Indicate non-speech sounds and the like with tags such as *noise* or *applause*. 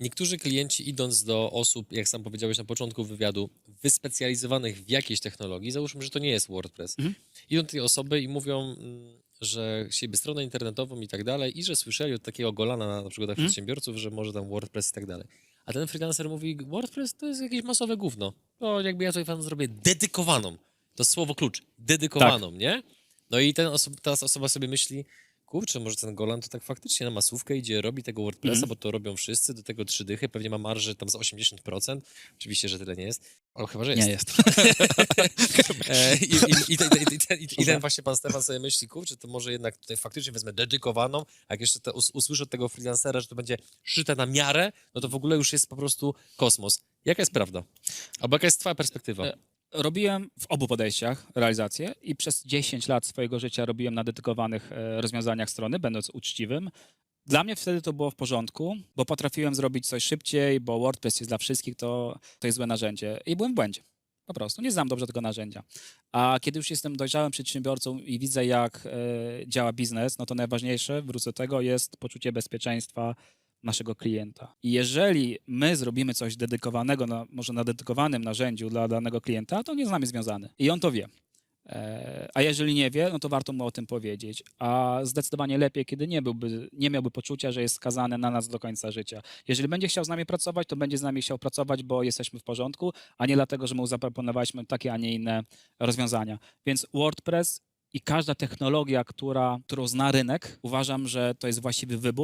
niektórzy klienci idąc do osób, jak sam powiedziałeś na początku wywiadu, wyspecjalizowanych w jakiejś technologii, załóżmy, że to nie jest WordPress, Mhm. idą do tej osoby i mówią, mm, że chcieliby stronę internetową i tak dalej i że słyszeli od takiego golana na, na przykład Mhm. przedsiębiorców, że może tam WordPress i tak dalej. A ten freelancer mówi, WordPress to jest jakieś masowe gówno. To jakby ja tutaj wam zrobię dedykowaną. To słowo klucz. Dedykowaną, Tak. nie? No i ten oso- ta osoba sobie myśli, kurczę, może ten Golan to tak faktycznie na masówkę idzie, robi tego WordPressa, Mhm. bo to robią wszyscy, do tego trzy dychy, pewnie ma marży tam z 80%. Oczywiście, że tyle nie jest, ale chyba, że jest. Nie jest. *laughs* E, I, i, i, ten, i, właśnie pan Stefan sobie myśli, kurczę, to może jednak tutaj faktycznie wezmę dedykowaną, a jak jeszcze usłyszę od tego freelancera, że to będzie szyte na miarę, no to w ogóle już jest po prostu kosmos. Jaka jest prawda? Albo jaka jest twoja perspektywa? Robiłem w obu podejściach realizację i przez 10 lat swojego życia robiłem na dedykowanych e, rozwiązaniach strony, będąc uczciwym. Dla mnie wtedy to było w porządku, bo potrafiłem zrobić coś szybciej, bo WordPress jest dla wszystkich, to, to jest złe narzędzie. I byłem w błędzie. Po prostu. Nie znam dobrze tego narzędzia. A kiedy już jestem dojrzałym przedsiębiorcą i widzę, jak e, działa biznes, no to najważniejsze, wrócę do tego, jest poczucie bezpieczeństwa naszego klienta. I jeżeli my zrobimy coś dedykowanego, na, może na dedykowanym narzędziu dla danego klienta, to on jest z nami związany. I on to wie. E, A jeżeli nie wie, no to warto mu o tym powiedzieć. A zdecydowanie lepiej, kiedy nie, byłby, nie miałby poczucia, że jest skazany na nas do końca życia. Jeżeli będzie chciał z nami pracować, to będzie z nami chciał pracować, bo jesteśmy w porządku, a nie dlatego, że mu zaproponowaliśmy takie, a nie inne rozwiązania. Więc WordPress i każda technologia, która, którą zna rynek, uważam, że to jest właściwy wybór.